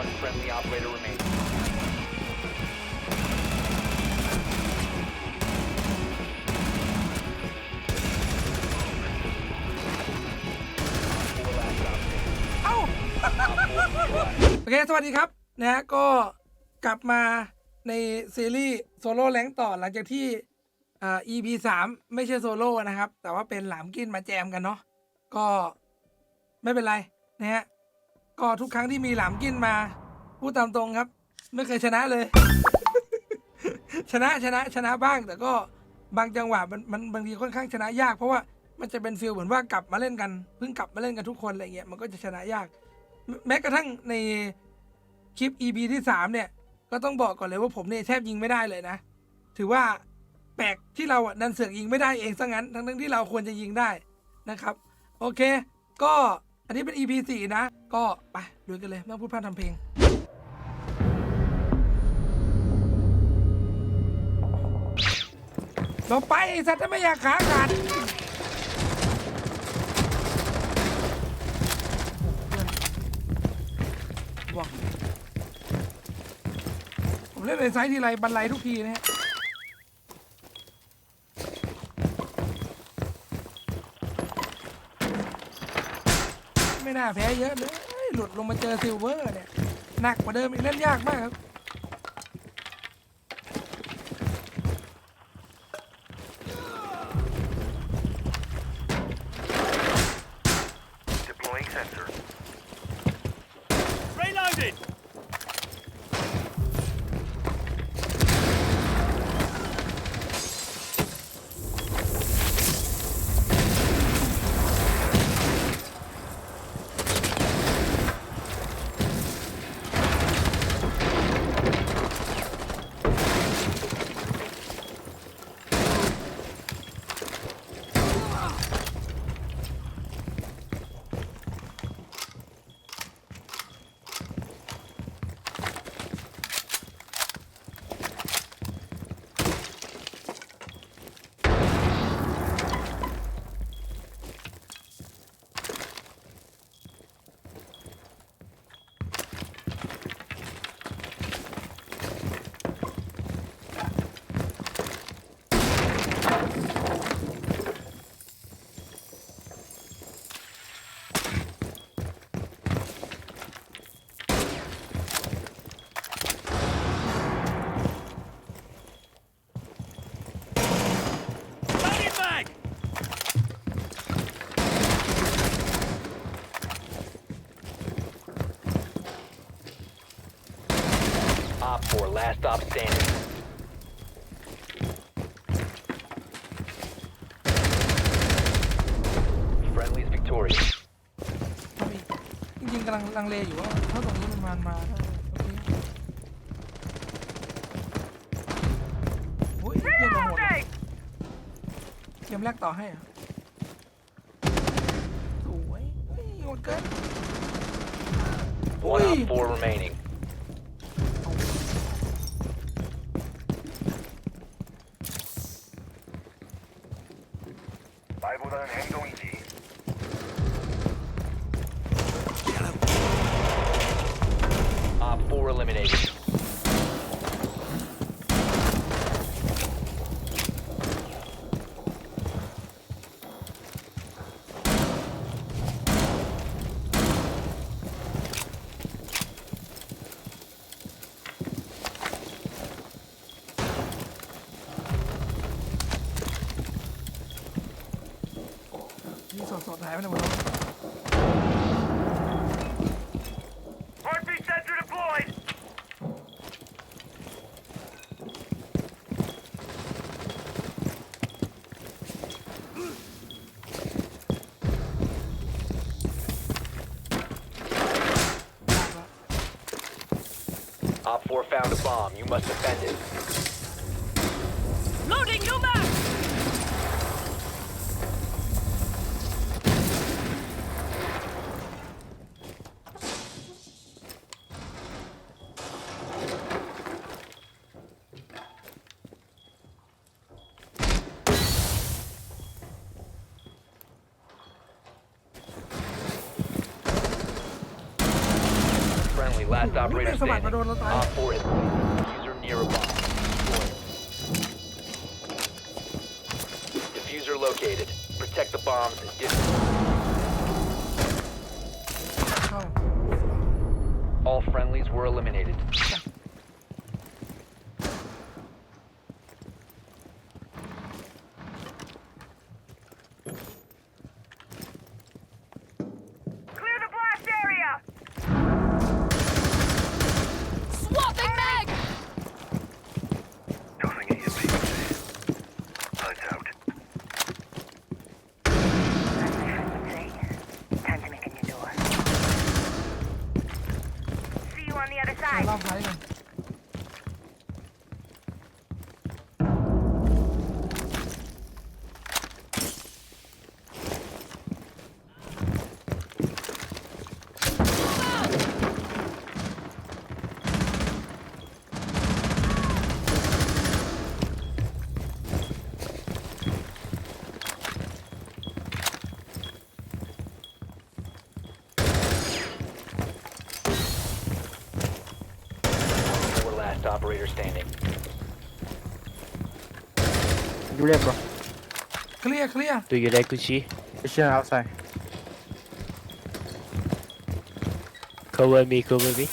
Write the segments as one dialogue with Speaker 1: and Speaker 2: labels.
Speaker 1: One friendly operator remaining.
Speaker 2: เอ้า โอเค สวัสดีครับนะฮะก็กลับมาในซีรีส์โซโล่แรงต่อหลังจากที่อ่า EP สามไม่ใช่โซโล่นะครับ แต่ว่าเป็นหลามกินมาแจมกันเนาะก็ไม่เป็นไรนะฮะ ก็ทุกครั้งที่มีหลามกินมา พูดตามตรงครับ ไม่เคยชนะเลย ชนะชนะชนะบ้าง แต่ก็บางจังหวะมันมันบางทีค่อนข้างชนะยาก เพราะว่ามันจะเป็นฟีลเหมือนว่ากลับมาเล่นกันเพิ่งกลับมาเล่นกันทุกคนอะไรเงี้ยมันก็จะชนะยาก แม้กระทั่งในคลิป EP ที่สามเนี่ย ก็ต้องบอกก่อนเลยว่าผมเนี่ยแทบยิงไม่ได้เลยนะ ถือว่าแปลกที่เราอะดันเสือกยิงไม่ได้เองซะงั้น ทั้งทั้งที่เราควรจะยิงได้นะครับ โอเค ก็ อันนี้เป็น EP สี่นะ ก็ไปดูกันเลยไม่ต้อพูดพร่ำทำเพลงเราไปไอ้สัตว์ถ้าไม่อยากขาขาดบอกผมเล่นในไซส์ทีไรบันไลทุกทีนะฮะ น่าแพ้เยอะเลย หลุดลงมาเจอซิลเวอร์เนี่ย หนักกว่าเดิมอีกเล่นยากมากครับ
Speaker 3: Deploying sensor.
Speaker 4: Reloading! Loading mag!
Speaker 1: Op 4, last stop standing. เ Friendly's victorious.
Speaker 2: ครับพี่จริงๆกำ ลังลังเลอยู่ว่าถ้าตรงนี้มันมามาโอเคโอ้ยเกมโหดว่ะเกมแรกต่อให้เหรอะสวยเฮ้ยโหดเกิน
Speaker 1: One
Speaker 2: Ui.
Speaker 1: op 4 remaining. 4 found a bomb. You must defend it. Friendly last operator
Speaker 2: สะบัดมาโดน
Speaker 1: standing.
Speaker 2: เราตาย
Speaker 1: Op 4 has placed a diffuser near a bomb. Destroy it. Diffuser located. Protect the bombs and dis-
Speaker 2: เข้า
Speaker 1: all friendlies were eliminated. standing.
Speaker 5: You there, bro.
Speaker 2: Clear, clear.
Speaker 6: Do you like Gucci?
Speaker 5: It's just outside.
Speaker 6: Cover me, cover me.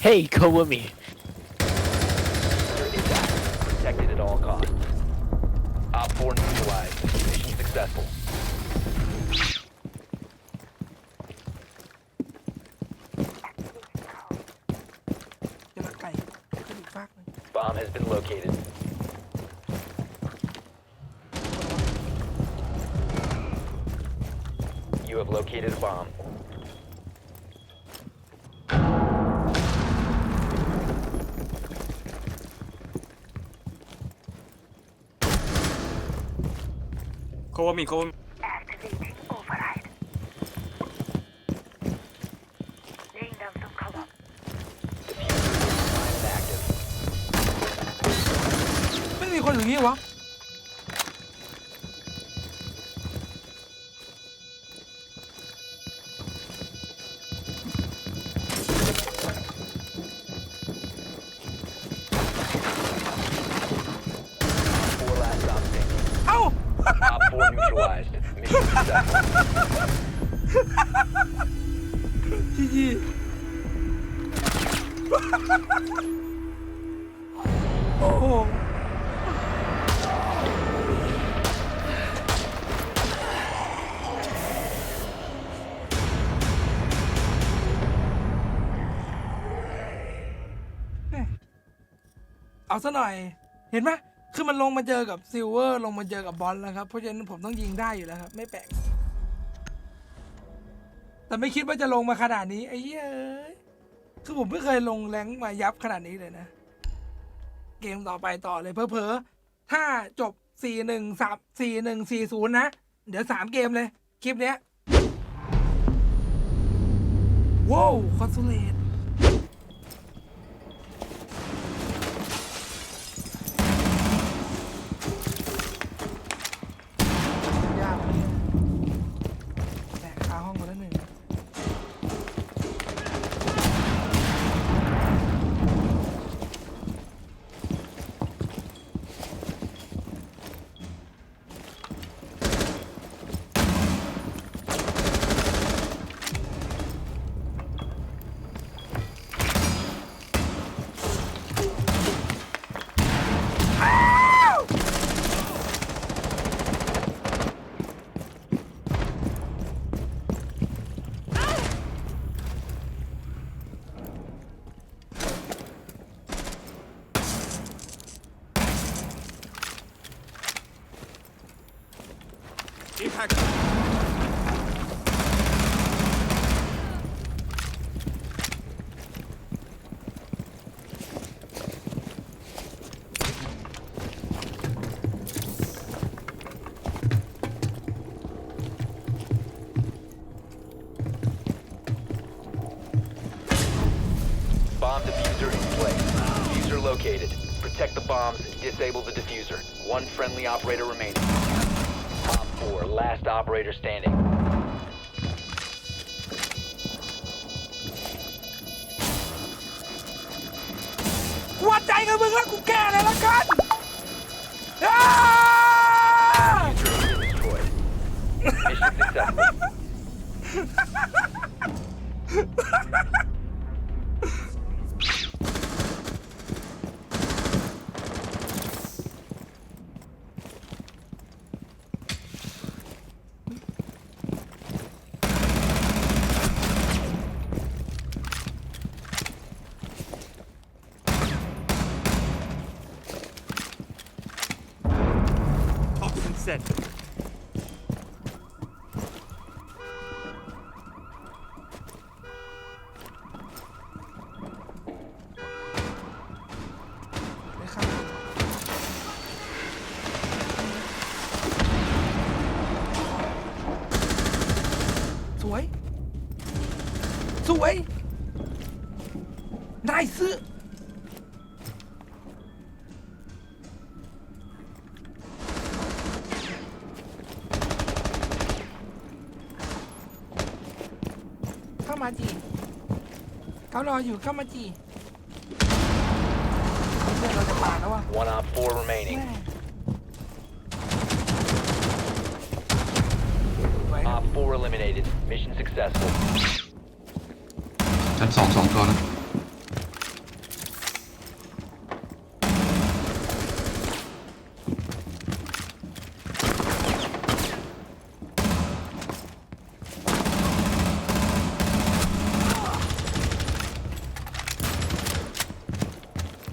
Speaker 6: Hey, cover me.
Speaker 1: Protected at all costs. Op 4 neutralized. Mission successful.
Speaker 2: โคว่า
Speaker 1: มีโคว่า
Speaker 2: ไม่มีคนอย่างนี้วะ จีจีโอ้โหเอาซะหน่อย เห็นไหม คือมันลงมาเจอกับซิลเวอร์ลงมาเจอกับบอลแล้วครับ เพราะฉะนั้นผมต้องยิงได้อยู่แล้วครับ ไม่แปลก แต่ไม่คิดว่าจะลงมาขนาดนี้ไอ้เยเอ้ยคือผมไม่เคยลงแรงมายับขนาดนี้เลยนะ เกมต่อไปต่อเลยเพอๆถ้าจบ 4 1 3 4 1 4 0 นะ เดี๋ยว 3 เกมเลย คลิปเนี้ยว้าวคอนซูเลต
Speaker 1: Bomb diffuser in place. Diffuser located. Protect the bombs. Disable the diffuser. One friendly operator remaining. Op 4, last operator standing.
Speaker 2: Watay ka mga kukan! Alakan! Ah! สวย ได้ซื้อ เข้ามาจีเขารออยู่เข้ามาจีเพื่อนเราจะปาดแล้วว่ะ
Speaker 1: One op four remaining.
Speaker 2: แม่
Speaker 1: Op four eliminated. Mission successful.
Speaker 7: ชั้นสองสองตัวนะ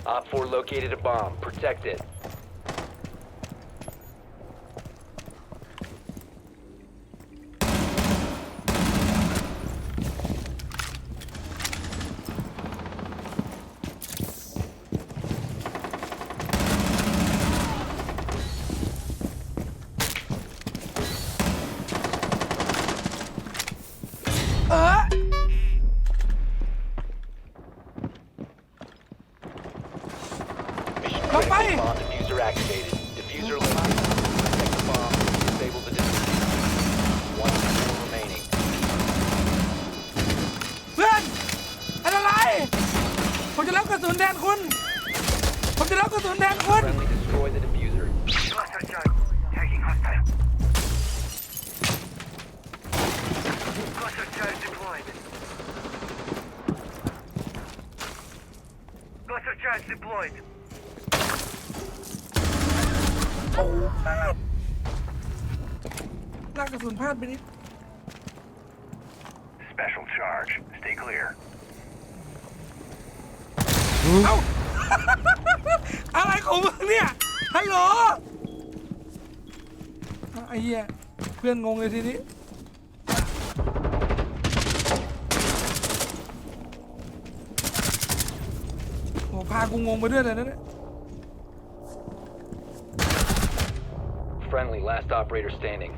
Speaker 1: Op four located a bomb. Protect it.
Speaker 3: Cluster charge deployed.
Speaker 2: โอ้พลาดลากกระสุนพลาดไปนิด
Speaker 3: Special charge. Stay clear.
Speaker 2: เอ้าอะไรของมึงเนี่ยฮัลโหลอะไอ้เหี้ยเพื่อนงงเลยทีนี้ โอ้พา กูงงไปด้วยเลยนะเนี่ย
Speaker 1: Friendly last operator standing.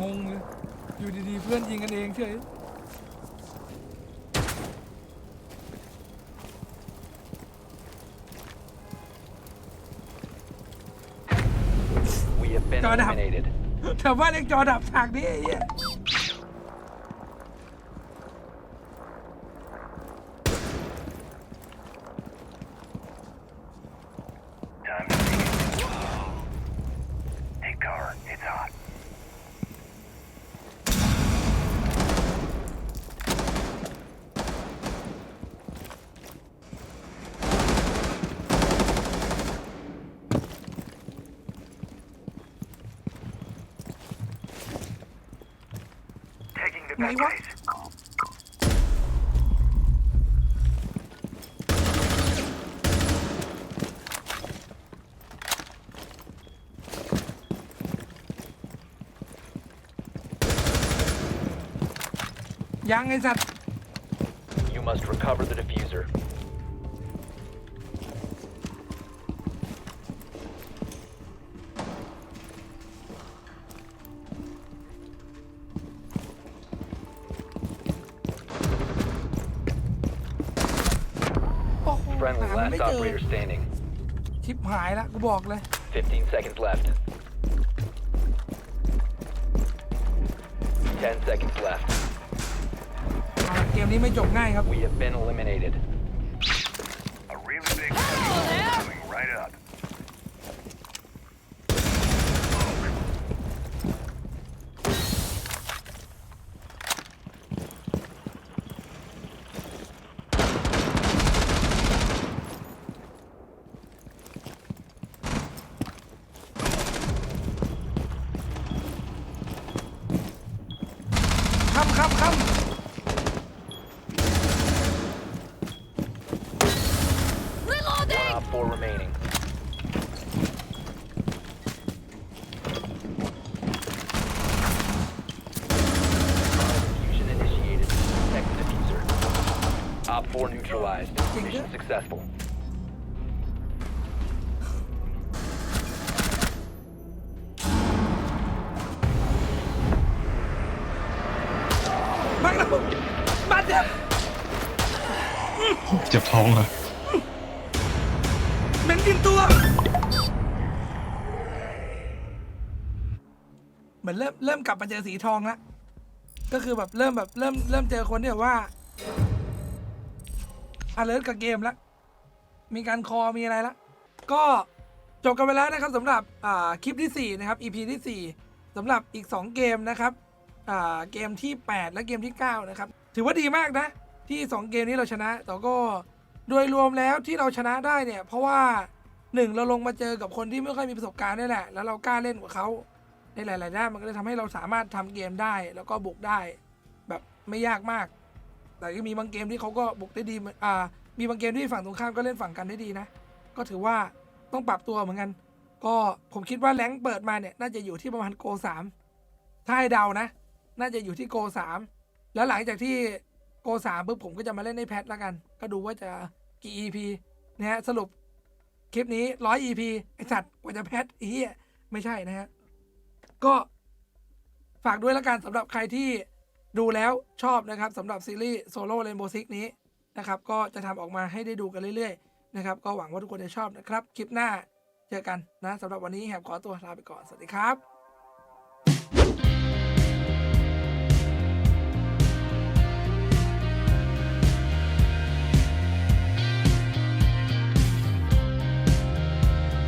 Speaker 2: งงเลยอยู่ดีๆ เพื่อนยิงกันเองเฉย
Speaker 1: We have been
Speaker 2: Go down.
Speaker 1: eliminated.
Speaker 2: แต่ว่าเล็กจอดับฉากนี้ไอ้เหี้ย ว์
Speaker 1: You must recover the diffuser. operator standing.
Speaker 2: ชิปหายละกูบอกเลย
Speaker 1: 15 seconds left. 10 seconds left.
Speaker 2: เอาละเกมนี้ไม่จบง่ายครับ
Speaker 1: We have been eliminated.
Speaker 3: A real ำ
Speaker 2: คำ ค
Speaker 1: One
Speaker 8: Reloading!
Speaker 1: Op 4 remaining. Fusion initiated. Protect the diffuser. Op 4 neutralized. Mission successful.
Speaker 2: มาแล้วบาดเจ็บ
Speaker 7: เจ็บท้องเหรอ
Speaker 2: เหม็นกินตัว เหมือนเริ่มเริ่มกลับมาเจอสีทองแล้ว ก็คือแบบเริ่มแบบเริ่มเริ่มเจอคนที่แบบว่า alert กับเกมแล้ว มีการคอมีอะไรแล้ว ก็จบกันไปแล้วนะครับสำหรับคลิปที่ 4 นะครับ EP ที่ 4สำหรับอีก 2 เกมนะครับ อ่าเกมที่ 8 และเกมที่ 9 นะครับ ถือว่าดีมากนะ ที่ 2 เกมนี้เราชนะ แต่ก็โดยรวมแล้วที่เราชนะได้เนี่ย เพราะว่า 1 เราลงมาเจอกับคนที่ไม่ค่อยมีประสบการณ์นี่แหละ แล้วเรากล้าเล่นกว่าเขาในหลายๆด้านมันก็เลยทำให้เราสามารถทำเกมได้แล้วก็บุกได้ แบบไม่ยากมาก แต่ก็มีบางเกมที่เขาก็บุกได้ดีอ่ามีบางเกมที่ฝั่งตรงข้ามก็เล่นฝั่งกันได้ดีนะ ก็ถือว่าต้องปรับตัวเหมือนกัน ก็ผมคิดว่าแรงเปิดมาเนี่ยน่าจะอยู่ที่ประมาณโกสามถ้าให้เดานะ น่าจะอยู่ที่โกสามแล้วหลังจากที่โกสามปุ๊บผมก็จะมาเล่นในแพทแล้วกัน ก็ดูว่าจะกี่ EP นะฮะสรุปคลิปนี้ร้อย EP ไอสัตว์กว่าจะแพทอีไม่ใช่นะฮะก็ฝากด้วยแล้วกันสำหรับใครที่ดูแล้วชอบนะครับสำหรับซีรีส์โซโล่เรนโบว์ซิกนี้นะครับก็จะทำออกมาให้ได้ดูกันเรื่อยๆนะครับก็หวังว่าทุกคนจะชอบนะครับ คลิปหน้าเจอกันนะสำหรับวันนี้แหบขอตัวลาไปก่อน สวัสดีครับ